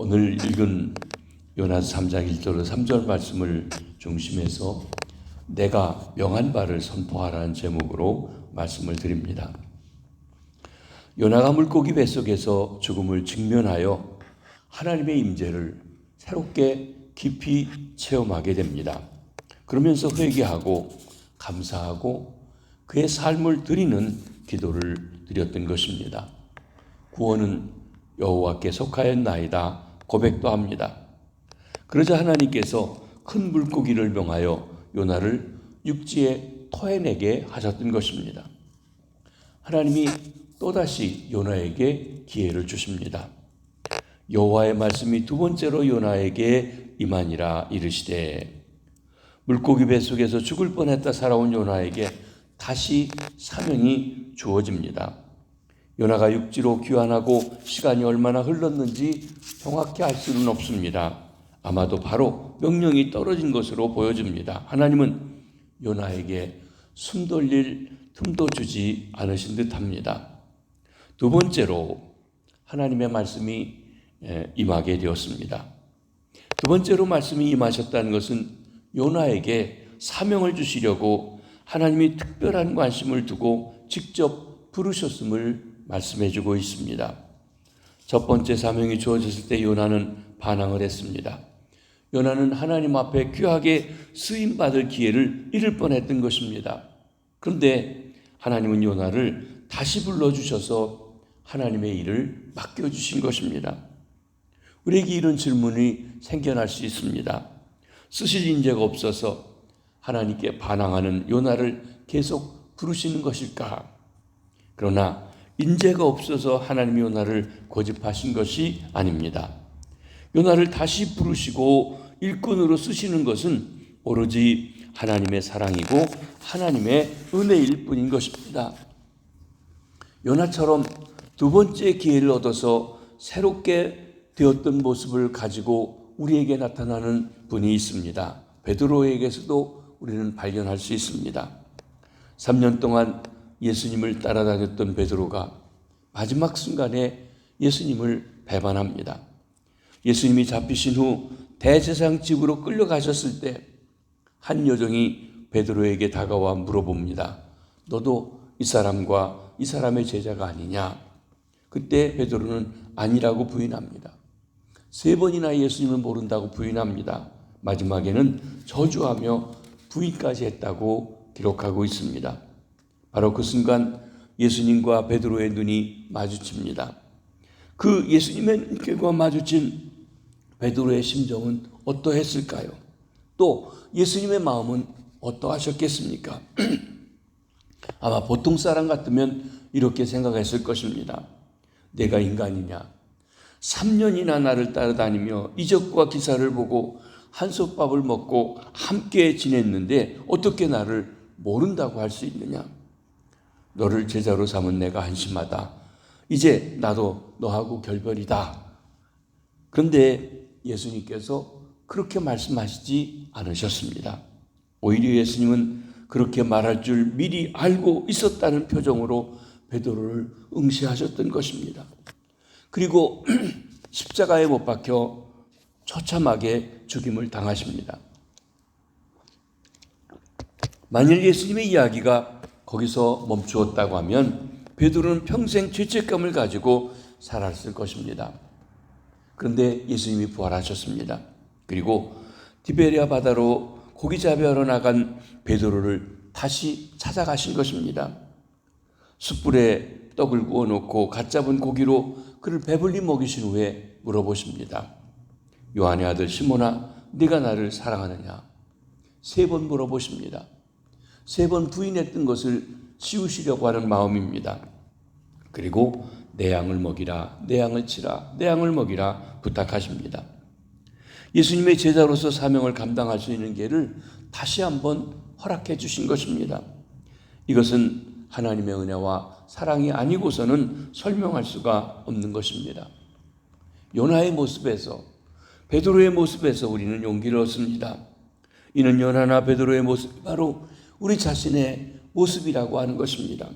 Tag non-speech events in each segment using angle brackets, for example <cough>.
오늘 읽은 요나스 3장 1절로 3절 말씀을 중심해서 내가 명한 바를 선포하라는 제목으로 말씀을 드립니다. 요나가 물고기 뱃속에서 죽음을 직면하여 하나님의 임재를 새롭게 깊이 체험하게 됩니다. 그러면서 회개하고 감사하고 그의 삶을 드리는 기도를 드렸던 것입니다. 구원은 여호와께 속하였나이다 고백도 합니다. 그러자 하나님께서 큰 물고기를 명하여 요나를 육지에 토해내게 하셨던 것입니다. 하나님이 또다시 요나에게 기회를 주십니다. 여호와의 말씀이 두 번째로 요나에게 임하니라 이르시되 물고기 뱃속에서 죽을 뻔했다 살아온 요나에게 다시 사명이 주어집니다. 요나가 육지로 귀환하고 시간이 얼마나 흘렀는지 정확히 알 수는 없습니다. 아마도 바로 명령이 떨어진 것으로 보여집니다. 하나님은 요나에게 숨 돌릴 틈도 주지 않으신 듯 합니다. 두 번째로 하나님의 말씀이 임하게 되었습니다. 두 번째로 말씀이 임하셨다는 것은 요나에게 사명을 주시려고 하나님이 특별한 관심을 두고 직접 부르셨음을 말씀해 주고 있습니다. 첫 번째 사명이 주어졌을 때 요나는 반항을 했습니다. 요나는 하나님 앞에 귀하게 쓰임 받을 기회를 잃을 뻔했던 것입니다. 그런데 하나님은 요나를 다시 불러 주셔서 하나님의 일을 맡겨 주신 것입니다. 우리에게 이런 질문이 생겨날 수 있습니다. 쓰실 인재가 없어서 하나님께 반항하는 요나를 계속 부르시는 것일까? 그러나 인재가 없어서 하나님이 요나를 고집하신 것이 아닙니다. 요나를 다시 부르시고 일꾼으로 쓰시는 것은 오로지 하나님의 사랑이고 하나님의 은혜일 뿐인 것입니다. 요나처럼 두 번째 기회를 얻어서 새롭게 되었던 모습을 가지고 우리에게 나타나는 분이 있습니다. 베드로에게서도 우리는 발견할 수 있습니다. 3년 동안 예수님을 따라다녔던 베드로가 마지막 순간에 예수님을 배반합니다. 예수님이 잡히신 후 대제상 집으로 끌려가셨을 때 한 여종이 베드로에게 다가와 물어봅니다. 너도 이 사람과 이 사람의 제자가 아니냐? 그때 베드로는 아니라고 부인합니다. 세 번이나 예수님을 모른다고 부인합니다. 마지막에는 저주하며 부인까지 했다고 기록하고 있습니다. 바로 그 순간 예수님과 베드로의 눈이 마주칩니다. 그 예수님의 눈길과 마주친 베드로의 심정은 어떠했을까요? 또 예수님의 마음은 어떠하셨겠습니까? <clears throat> 아마 보통 사람 같으면 이렇게 생각했을 것입니다. 내가 인간이냐? 3년이나 나를 따라다니며 이적과 기사를 보고 한솥밥을 먹고 함께 지냈는데 어떻게 나를 모른다고 할 수 있느냐? 너를 제자로 삼은 내가 한심하다. 이제 나도 너하고 결별이다. 그런데 예수님께서 그렇게 말씀하시지 않으셨습니다. 오히려 예수님은 그렇게 말할 줄 미리 알고 있었다는 표정으로 베드로를 응시하셨던 것입니다. 그리고 <clears throat> 십자가에 못 박혀 처참하게 죽임을 당하십니다. 만일 예수님의 이야기가 거기서 멈추었다고 하면 베드로는 평생 죄책감을 가지고 살았을 것입니다. 그런데 예수님이 부활하셨습니다. 그리고 디베리아 바다로 고기 잡으러 나간 베드로를 다시 찾아가신 것입니다. 숯불에 떡을 구워 놓고 갓 잡은 고기로 그를 배불리 먹이신 후에 물어보십니다. 요한의 아들 시모나 네가 나를 사랑하느냐? 세 번 물어보십니다. 세 번 부인했던 것을 치우시려고 하는 마음입니다. 그리고 내 양을 먹이라, 내 양을 치라, 내 양을 먹이라 부탁하십니다. 예수님의 제자로서 사명을 감당할 수 있는 길을 다시 한번 허락해 주신 것입니다. 이것은 하나님의 은혜와 사랑이 아니고서는 설명할 수가 없는 것입니다. 요나의 모습에서 베드로의 모습에서 우리는 용기를 얻습니다. 이는 요나나 베드로의 모습이 바로 우리 자신의 모습이라고 하는 것입니다.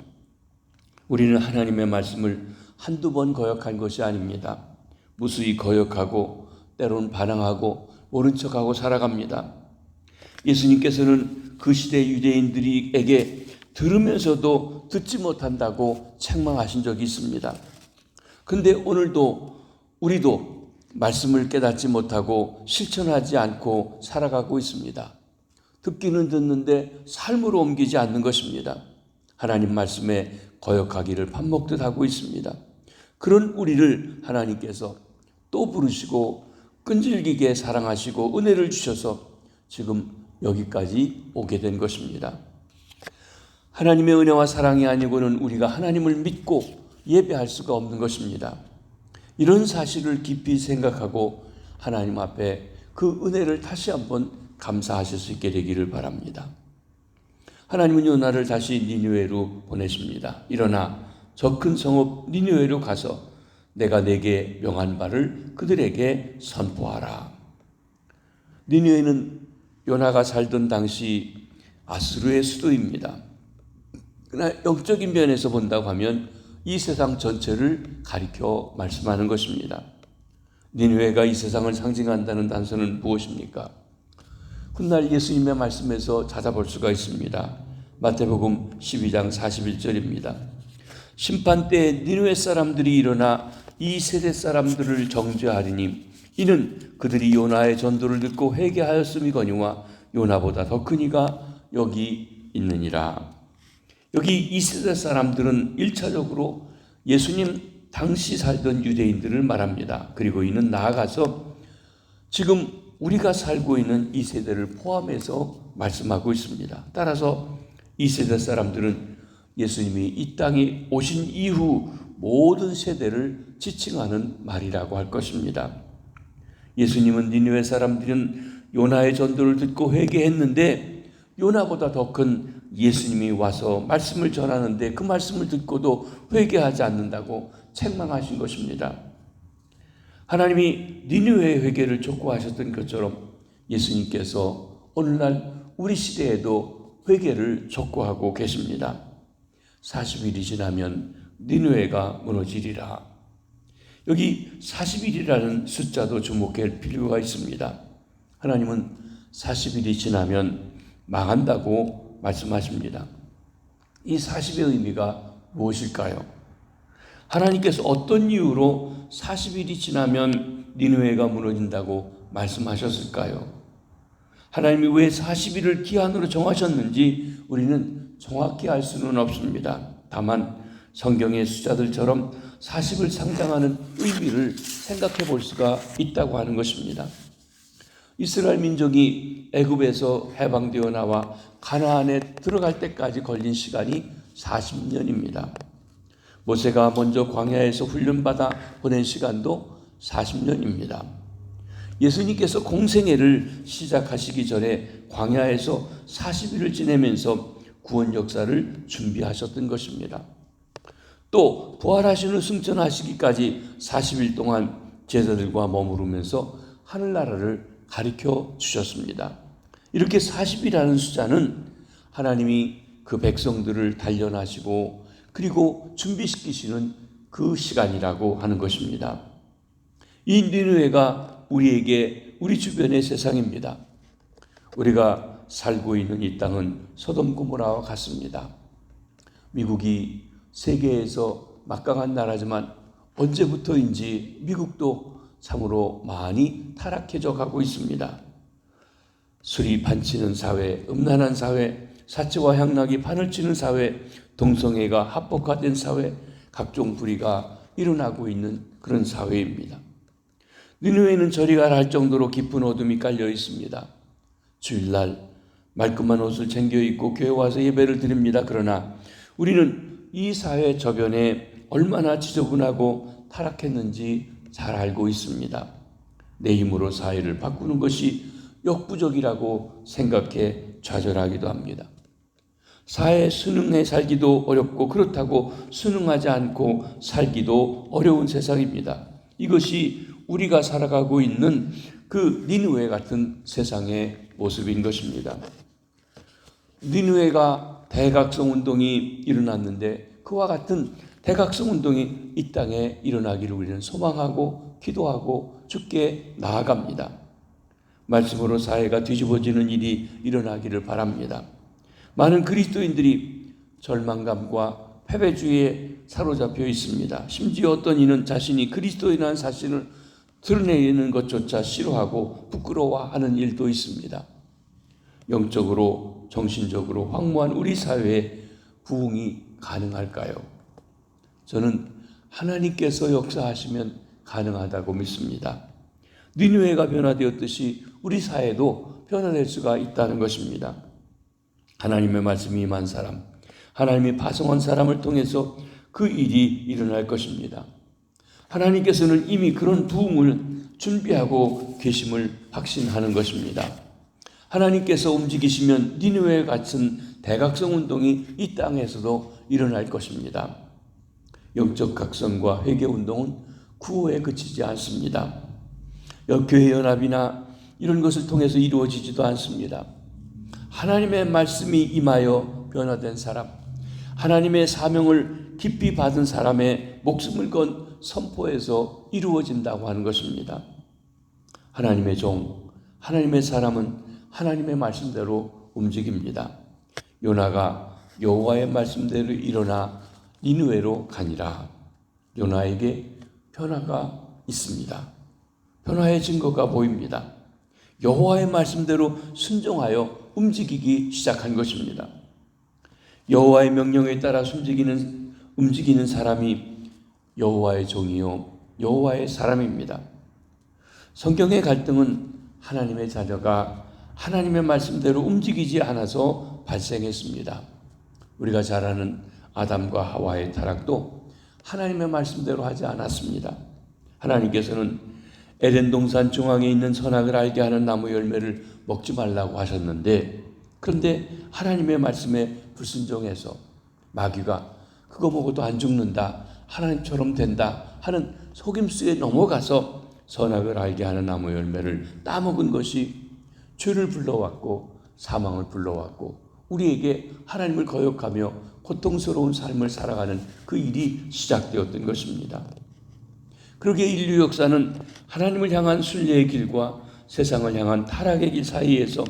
우리는 하나님의 말씀을 한두 번 거역한 것이 아닙니다. 무수히 거역하고 때로는 반항하고 모른 척하고 살아갑니다. 예수님께서는 그 시대 유대인들에게 들으면서도 듣지 못한다고 책망하신 적이 있습니다. 근데 오늘도 우리도 말씀을 깨닫지 못하고 실천하지 않고 살아가고 있습니다. 듣기는 듣는데 삶으로 옮기지 않는 것입니다. 하나님 말씀에 거역하기를 밥 먹듯 하고 있습니다. 그런 우리를 하나님께서 또 부르시고 끈질기게 사랑하시고 은혜를 주셔서 지금 여기까지 오게 된 것입니다. 하나님의 은혜와 사랑이 아니고는 우리가 하나님을 믿고 예배할 수가 없는 것입니다. 이런 사실을 깊이 생각하고 하나님 앞에 그 은혜를 다시 한번 감사하실 수 있게 되기를 바랍니다. 하나님은 요 나를 다시 니누에로 보내십니다. 일어나 저 큰 성읍 니누에로 가서 내가 내게 명한 바를 그들에게 선포하라. 니누에는 요나가 살던 당시 아스루의 수도입니다. 그러나 영적인 면에서 본다고 하면 이 세상 전체를 가리켜 말씀하는 것입니다. 니누에가 이 세상을 상징한다는 단서는 무엇입니까? 훗날 예수님의 말씀에서 찾아볼 수가 있습니다. 마태복음 12장 41절입니다. 심판 때 니누의 사람들이 일어나 이 세대 사람들을 정죄하리니 이는 그들이 요나의 전도를 듣고 회개하였음이거니와 요나보다 더 큰 이가 여기 있느니라. 여기 이 세대 사람들은 1차적으로 예수님 당시 살던 유대인들을 말합니다. 그리고 이는 나아가서 지금 우리가 살고 있는 이 세대를 포함해서 말씀하고 있습니다. 따라서 이 세대 사람들은 예수님이 이 땅에 오신 이후 모든 세대를 지칭하는 말이라고 할 것입니다. 예수님은 니느웨 사람들은 요나의 전도를 듣고 회개했는데 요나보다 더 큰 예수님이 와서 말씀을 전하는데 그 말씀을 듣고도 회개하지 않는다고 책망하신 것입니다. 하나님이 니느웨의 회개를 촉구하셨던 것처럼 예수님께서 오늘날 우리 시대에도 회개를 촉구하고 계십니다. 40일이 지나면 니느웨가 무너지리라. 여기 40일이라는 숫자도 주목할 필요가 있습니다. 하나님은 40일이 지나면 망한다고 말씀하십니다. 이 40의 의미가 무엇일까요? 하나님께서 어떤 이유로 40일이 지나면 니느웨가 무너진다고 말씀하셨을까요? 하나님이 왜 40일을 기한으로 정하셨는지 우리는 정확히 알 수는 없습니다. 다만 성경의 숫자들처럼 40을 상징하는 의미를 생각해 볼 수가 있다고 하는 것입니다. 이스라엘 민족이 애굽에서 해방되어 나와 가나안에 들어갈 때까지 걸린 시간이 40년입니다. 모세가 먼저 광야에서 훈련받아 보낸 시간도 40년입니다. 예수님께서 공생애를 시작하시기 전에 광야에서 40일을 지내면서 구원 역사를 준비하셨던 것입니다. 또 부활하시는 승천하시기까지 40일 동안 제자들과 머무르면서 하늘나라를 가리켜 주셨습니다. 이렇게 40이라는 숫자는 하나님이 그 백성들을 단련하시고 그리고 준비시키시는 그 시간이라고 하는 것입니다. 이 니느웨가 우리에게 우리 주변의 세상입니다. 우리가 살고 있는 이 땅은 소돔 고모라와 같습니다. 미국이 세계에서 막강한 나라지만 언제부터인지 미국도 참으로 많이 타락해져 가고 있습니다. 술이 반치는 사회, 음란한 사회, 사치와 향락이 판을 치는 사회, 동성애가 합법화된 사회, 각종 불의가 일어나고 있는 그런 사회입니다. 니누에는 저리가 할 정도로 깊은 어둠이 깔려 있습니다. 주일날 말끔한 옷을 챙겨 입고 교회 와서 예배를 드립니다. 그러나 우리는 이 사회 저변에 얼마나 지저분하고 타락했는지 잘 알고 있습니다. 내 힘으로 사회를 바꾸는 것이 역부족이라고 생각해 좌절하기도 합니다. 사회에 순응해 살기도 어렵고 그렇다고 순응하지 않고 살기도 어려운 세상입니다. 이것이 우리가 살아가고 있는 그 니누에 같은 세상의 모습인 것입니다. 니누에가 대각성 운동이 일어났는데 그와 같은 대각성 운동이 이 땅에 일어나기를 우리는 소망하고 기도하고 주께 나아갑니다. 말씀으로 사회가 뒤집어지는 일이 일어나기를 바랍니다. 많은 그리스도인들이 절망감과 패배주의에 사로잡혀 있습니다. 심지어 어떤 이는 자신이 그리스도인이라는 사실을 드러내는 것조차 싫어하고 부끄러워하는 일도 있습니다. 영적으로 정신적으로 황무한 우리 사회에 부흥이 가능할까요? 저는 하나님께서 역사하시면 가능하다고 믿습니다. 니누에가 변화되었듯이 우리 사회도 변화될 수가 있다는 것입니다. 하나님의 말씀이 임한 사람, 하나님이 파송한 사람을 통해서 그 일이 일어날 것입니다. 하나님께서는 이미 그런 부흥을 준비하고 계심을 확신하는 것입니다. 하나님께서 움직이시면 니누에 같은 대각성 운동이 이 땅에서도 일어날 것입니다. 영적 각성과 회개 운동은 구호에 그치지 않습니다. 교회 연합이나 이런 것을 통해서 이루어지지도 않습니다. 하나님의 말씀이 임하여 변화된 사람, 하나님의 사명을 깊이 받은 사람의 목숨을 건 선포에서 이루어진다고 하는 것입니다. 하나님의 종, 하나님의 사람은 하나님의 말씀대로 움직입니다. 요나가 여호와의 말씀대로 일어나 니누에로 가니라. 요나에게 변화가 있습니다. 변화의 증거가 보입니다. 여호와의 말씀대로 순종하여 움직이기 시작한 것입니다. 여호와의 명령에 따라 움직이는 움직이는 사람이 여호와의 종이요 여호와의 사람입니다. 성경의 갈등은 하나님의 자녀가 하나님의 말씀대로 움직이지 않아서 발생했습니다. 우리가 잘 아는 아담과 하와의 타락도 하나님의 말씀대로 하지 않았습니다. 하나님께서는 에덴 동산 중앙에 있는 선악을 알게 하는 나무 열매를 먹지 말라고 하셨는데 그런데 하나님의 말씀에 불순종해서 마귀가 그거 먹어도 안 죽는다. 하나님처럼 된다. 하는 속임수에 넘어가서 선악을 알게 하는 나무 열매를 따먹은 것이 죄를 불러왔고 사망을 불러왔고 우리에게 하나님을 거역하며 고통스러운 삶을 살아가는 그 일이 시작되었던 것입니다. 그러기에 인류 역사는 하나님을 향한 순례의 길과 세상을 향한 타락의 길 사이에서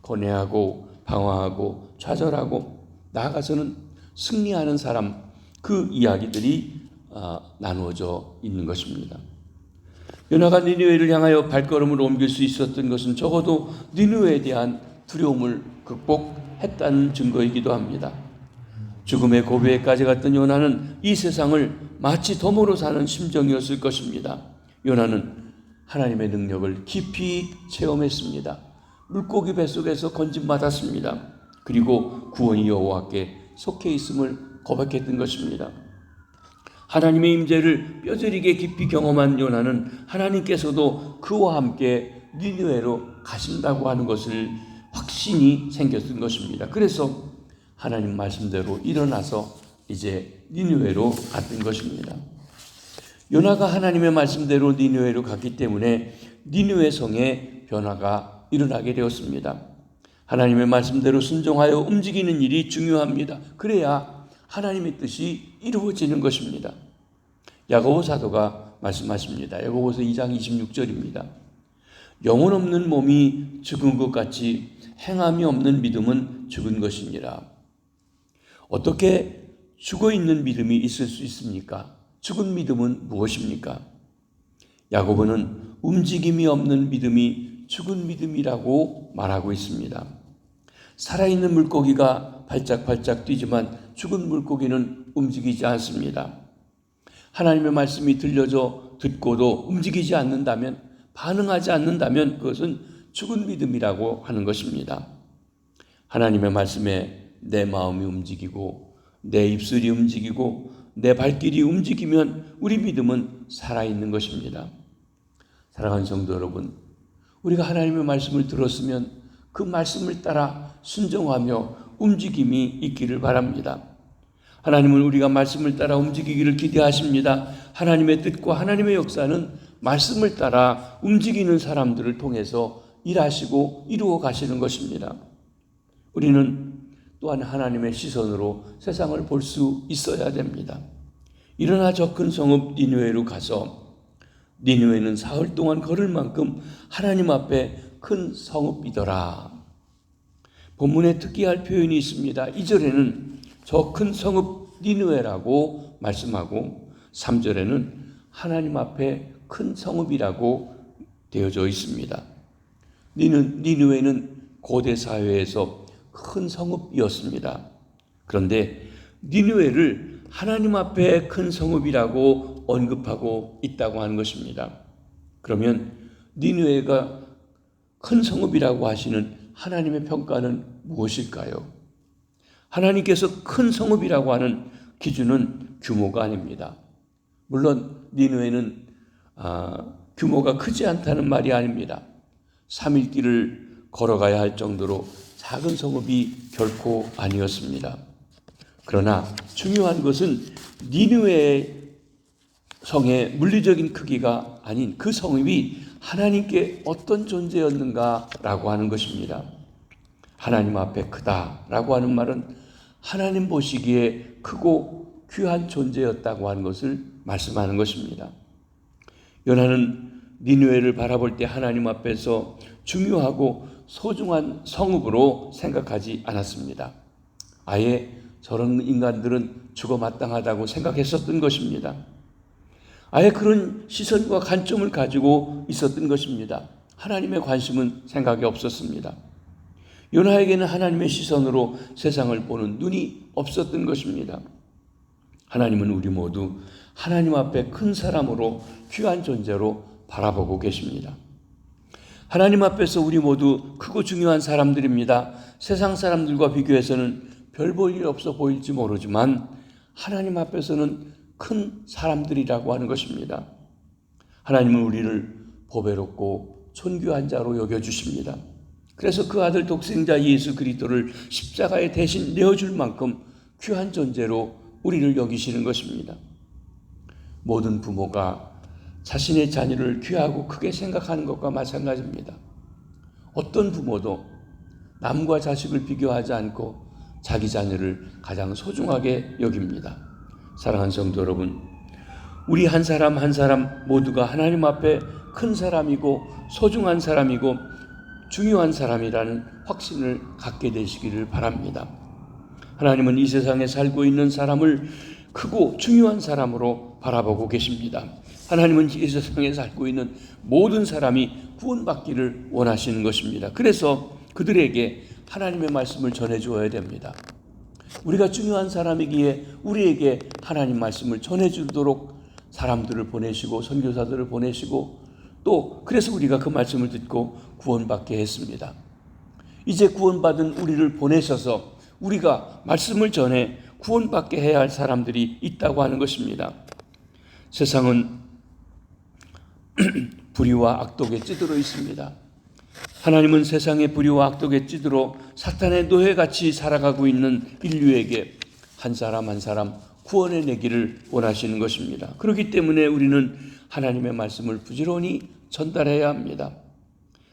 고뇌하고 방황하고 좌절하고 나아가서는 승리하는 사람 그 이야기들이 아, 나누어져 있는 것입니다. 요나가 니누웨를 향하여 발걸음을 옮길 수 있었던 것은 적어도 니누웨에 대한 두려움을 극복했다는 증거이기도 합니다. 죽음의 고비에까지 갔던 요나는 이 세상을 마치 덤으로 사는 심정이었을 것입니다. 요나는 하나님의 능력을 깊이 체험했습니다. 물고기 뱃속에서 건짐받았습니다. 그리고 구원이 여호와께 속해 있음을 고백했던 것입니다. 하나님의 임재를 뼈저리게 깊이 경험한 요나는 하나님께서도 그와 함께 니느웨로 가신다고 하는 것을 확신이 생겼던 것입니다. 그래서 하나님 말씀대로 일어나서 이제 니느웨로 갔던 것입니다. 요나가 하나님의 말씀대로 니느웨로 갔기 때문에 니느웨 성에 변화가 일어나게 되었습니다. 하나님의 말씀대로 순종하여 움직이는 일이 중요합니다. 그래야 하나님의 뜻이 이루어지는 것입니다. 야고보 사도가 말씀하십니다. 야고보서 2장 26절입니다. 영혼 없는 몸이 죽은 것 같이 행함이 없는 믿음은 죽은 것이니라. 어떻게 죽어 있는 믿음이 있을 수 있습니까? 죽은 믿음은 무엇입니까? 야고보는 움직임이 없는 믿음이 죽은 믿음이라고 말하고 있습니다. 살아있는 물고기가 발짝발짝 뛰지만 죽은 물고기는 움직이지 않습니다. 하나님의 말씀이 들려져 듣고도 움직이지 않는다면, 반응하지 않는다면 그것은 죽은 믿음이라고 하는 것입니다. 하나님의 말씀에 내 마음이 움직이고, 내 입술이 움직이고, 내 발길이 움직이면 우리 믿음은 살아있는 것입니다. 사랑하는 성도 여러분, 우리가 하나님의 말씀을 들었으면 그 말씀을 따라 순종하며 움직임이 있기를 바랍니다. 하나님은 우리가 말씀을 따라 움직이기를 기대하십니다. 하나님의 뜻과 하나님의 역사는 말씀을 따라 움직이는 사람들을 통해서 일하시고 이루어 가시는 것입니다. 우리는 또한 하나님의 시선으로 세상을 볼 수 있어야 됩니다. 일어나 적은 성읍 니누에로 가서 니누에는 사흘 동안 걸을 만큼 하나님 앞에 큰 성읍이더라. 본문에 특기할 표현이 있습니다. 2절에는 저 큰 성읍 니누에라고 말씀하고 3절에는 하나님 앞에 큰 성읍이라고 되어져 있습니다. 니누, 니누에는 고대 사회에서 큰 성읍이었습니다. 그런데 니누에를 하나님 앞에 큰 성읍이라고 언급하고 있다고 하는 것입니다. 그러면 니누에가 큰 성읍이라고 하시는 하나님의 평가는 무엇일까요? 하나님께서 큰 성읍이라고 하는 기준은 규모가 아닙니다. 물론 니누에는 아, 규모가 크지 않다는 말이 아닙니다. 3일 길을 걸어가야 할 정도로 작은 성읍이 결코 아니었습니다. 그러나 중요한 것은 니누의 성의 물리적인 크기가 아닌 그 성읍이 하나님께 어떤 존재였는가라고 하는 것입니다. 하나님 앞에 크다라고 하는 말은 하나님 보시기에 크고 귀한 존재였다고 하는 것을 말씀하는 것입니다. 요나는 니누에를 바라볼 때 하나님 앞에서 중요하고 소중한 성읍으로 생각하지 않았습니다. 아예 저런 인간들은 죽어 마땅하다고 생각했었던 것입니다. 아예 그런 시선과 관점을 가지고 있었던 것입니다. 하나님의 관심은 생각이 없었습니다. 요나에게는 하나님의 시선으로 세상을 보는 눈이 없었던 것입니다. 하나님은 우리 모두 하나님 앞에 큰 사람으로 귀한 존재로 바라보고 계십니다. 하나님 앞에서 우리 모두 크고 중요한 사람들입니다. 세상 사람들과 비교해서는 별 볼 일 없어 보일지 모르지만 하나님 앞에서는 큰 사람들이라고 하는 것입니다. 하나님은 우리를 보배롭고 존귀한 자로 여겨 주십니다. 그래서 그 아들 독생자 예수 그리스도를 십자가에 대신 내어 줄 만큼 귀한 존재로 우리를 여기시는 것입니다. 모든 부모가 자신의 자녀를 귀하고 크게 생각하는 것과 마찬가지입니다. 어떤 부모도 남과 자식을 비교하지 않고 자기 자녀를 가장 소중하게 여깁니다. 사랑하는 성도 여러분, 우리 한 사람 한 사람 모두가 하나님 앞에 큰 사람이고 소중한 사람이고 중요한 사람이라는 확신을 갖게 되시기를 바랍니다. 하나님은 이 세상에 살고 있는 사람을 크고 중요한 사람으로 바라보고 계십니다. 하나님은 이 세상에 살고 있는 모든 사람이 구원받기를 원하시는 것입니다. 그래서 그들에게 하나님의 말씀을 전해 주어야 됩니다. 우리가 중요한 사람이기에 우리에게 하나님 말씀을 전해 주도록 사람들을 보내시고 선교사들을 보내시고 또 그래서 우리가 그 말씀을 듣고 구원받게 했습니다. 이제 구원받은 우리를 보내셔서 우리가 말씀을 전해 구원받게 해야 할 사람들이 있다고 하는 것입니다. 세상은 <clears throat> 불의와 악독에 찌들어 있습니다. 하나님은 세상의 불의와 악독에 찌들어 사탄의 노예같이 살아가고 있는 인류에게 한 사람 한 사람 구원해 내기를 원하시는 것입니다. 그렇기 때문에 우리는 하나님의 말씀을 부지런히 전달해야 합니다.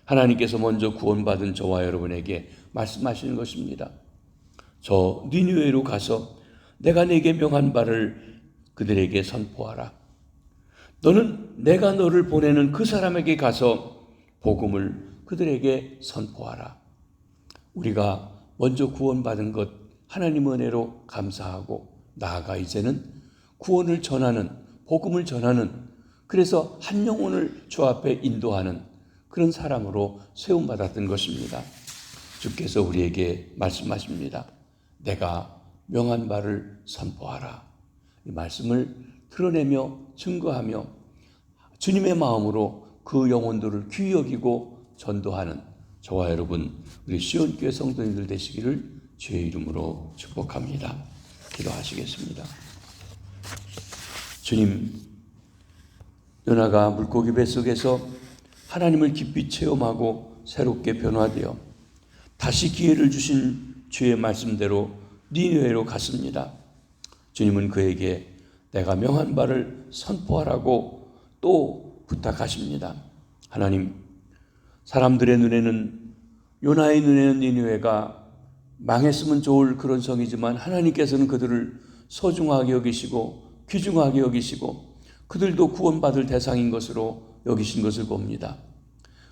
하나님께서 먼저 구원받은 저와 여러분에게 말씀하시는 것입니다. 저 니누에로 가서 내가 내게 명한 바를 그들에게 선포하라. 너는 내가 너를 보내는 그 사람에게 가서 복음을 그들에게 선포하라. 우리가 먼저 구원받은 것 하나님 은혜로 감사하고 나아가 이제는 구원을 전하는 복음을 전하는 그래서 한 영혼을 주 앞에 인도하는 그런 사람으로 세움 받았던 것입니다. 주께서 우리에게 말씀하십니다. 내가 명한 바를 선포하라. 이 말씀을 드러내며 증거하며 주님의 마음으로 그 영혼들을 귀히 여기고 전도하는 저와 여러분 우리 시온교회 성도님들 되시기를 주의 이름으로 축복합니다. 기도하시겠습니다. 주님, 요나가 물고기 뱃속에서 하나님을 깊이 체험하고 새롭게 변화되어 다시 기회를 주신 주의 말씀대로 니느웨로 갔습니다. 주님은 그에게 내가 명한 바를 선포하라고 또 부탁하십니다. 하나님, 사람들의 눈에는 요나의 눈에는 니느웨가 망했으면 좋을 그런 성이지만 하나님께서는 그들을 소중하게 여기시고 귀중하게 여기시고 그들도 구원받을 대상인 것으로 여기신 것을 봅니다.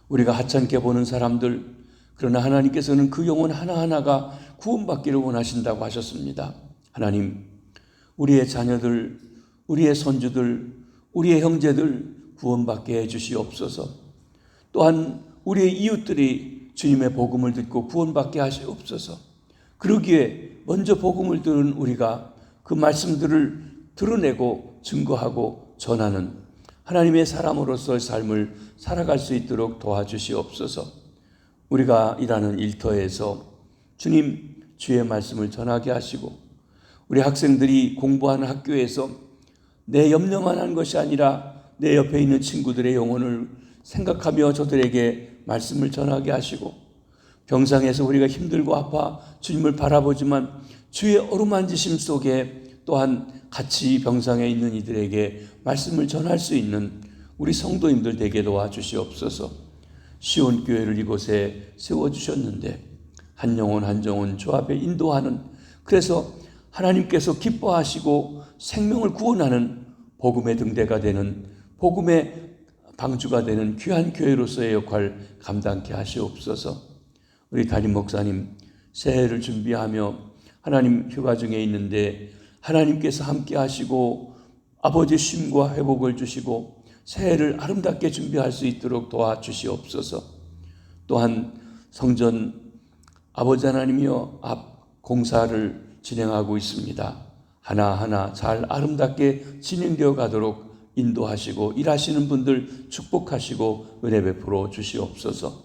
우리가 하찮게 보는 사람들, 그러나 하나님께서는 그 영혼 하나하나가 구원받기를 원하신다고 하셨습니다. 하나님, 우리의 자녀들, 우리의 손주들, 우리의 형제들 구원받게 해주시옵소서. 또한 우리의 이웃들이 주님의 복음을 듣고 구원받게 하시옵소서. 그러기에 먼저 복음을 들은 우리가 그 말씀들을 드러내고 증거하고 전하는 하나님의 사람으로서의 삶을 살아갈 수 있도록 도와주시옵소서. 우리가 일하는 일터에서 주님 주의 말씀을 전하게 하시고 우리 학생들이 공부하는 학교에서 내 염려만 한 것이 아니라 내 옆에 있는 친구들의 영혼을 생각하며 저들에게 말씀을 전하게 하시고 병상에서 우리가 힘들고 아파 주님을 바라보지만 주의 어루만지심 속에 또한 같이 병상에 있는 이들에게 말씀을 전할 수 있는 우리 성도님들 되게 도와주시옵소서. 시온 교회를 이곳에 세워 주셨는데 한 영혼 한 영혼 주 앞에 인도하는 그래서 하나님께서 기뻐하시고 생명을 구원하는 복음의 등대가 되는 복음의 방주가 되는 귀한 교회로서의 역할 감당케 하시옵소서. 우리 담임 목사님 새해를 준비하며 하나님 휴가 중에 있는데 하나님께서 함께 하시고 아버지 쉼과 회복을 주시고 새해를 아름답게 준비할 수 있도록 도와주시옵소서. 또한 성전 아버지 하나님이여 앞 공사를 진행하고 있습니다. 하나하나 잘 아름답게 진행되어 가도록 인도하시고 일하시는 분들 축복하시고 은혜 베풀어 주시옵소서.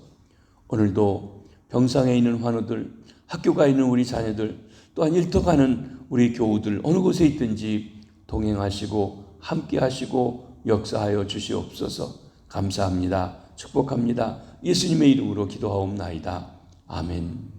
오늘도 병상에 있는 환우들, 학교가 있는 우리 자녀들, 또한 일터 가는 우리 교우들 어느 곳에 있든지 동행하시고 함께 하시고 역사하여 주시옵소서. 감사합니다. 축복합니다. 예수님의 이름으로 기도하옵나이다. 아멘.